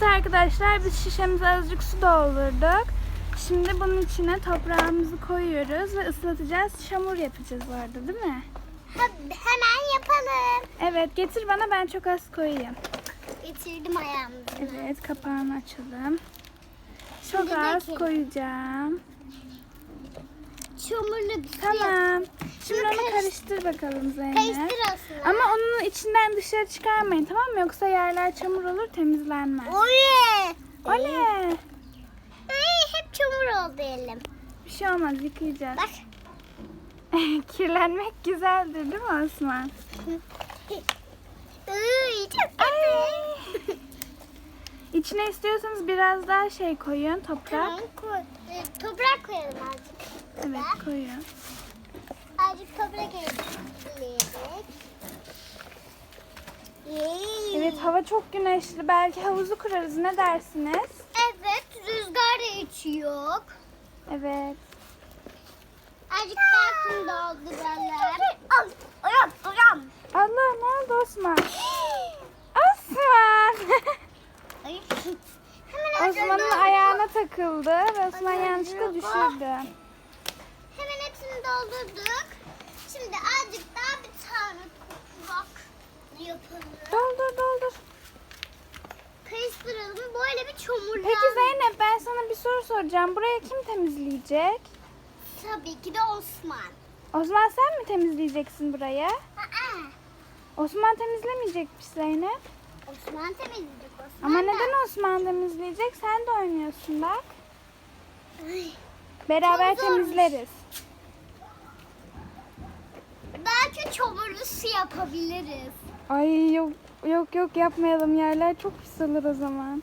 Evet arkadaşlar biz şişemize azıcık su doldurduk. Şimdi bunun içine toprağımızı koyuyoruz ve ıslatacağız. Çamur yapacağız bu arada değil mi? hemen yapalım. Evet getir bana ben çok az koyayım. Getirdim ayağımızı. Evet kapağını açalım. Çok Şimdi az dökelim. koyacağım. Çamurlu bir su Tamam. Karıştır bakalım Zeynep. Karıştır aslında. Ama onun içinden dışarı çıkarmayın tamam mı? Yoksa yerler çamur olur temizlenmez. Oley. Oley. Ay, hep çamur oldu elim. Bir şey olmaz yıkayacağız. Bak. Kirlenmek güzeldir değil mi Osman? Iy, çok kötü. İçine istiyorsanız biraz daha şey koyun toprak. Tamam, koy. Ee, toprak koyalım azıcık. Evet koyun. Azıcık toprak ekleyelim. Yay. Evet hava çok güneşli. Belki havuzu kurarız. Ne dersiniz? Evet, rüzgar da hiç yok. Evet. Azıcık daha kum uyan, uyan. Allah ne oldu Osman? Osman! Ay, Hemen Osman'ın ayağına takıldı ve Osman yanlışlıkla düşürdü. Hemen hepsini doldurduk. Şimdi azıcık daha bir tane toprak yapalım. Doldur doldur. Karıştıralım. Böyle bir çamurdan. Peki Zeynep ben sana bir soru soracağım. Burayı kim temizleyecek? Tabii ki de Osman. Osman sen mi temizleyeceksin burayı? Aa, Osman temizlemeyecekmiş Zeynep. Osman temizleyecek Osman. Ama da. neden Osman temizleyecek? Sen de oynuyorsun bak. Ay, Beraber Çok zormuş. temizleriz. Belki çamurlusu yapabiliriz. Ay yok yok yok yapmayalım yerler çok pis olur o zaman.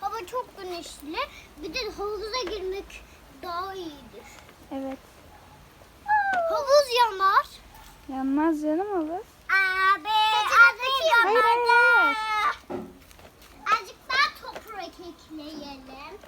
Hava çok güneşli. Bir de havuza girmek daha iyidir. Evet. Havuz yanar. Yanmaz canım havuz. Abi, abi yanmadı. Hayır hayır. Azıcık daha toprak ekleyelim.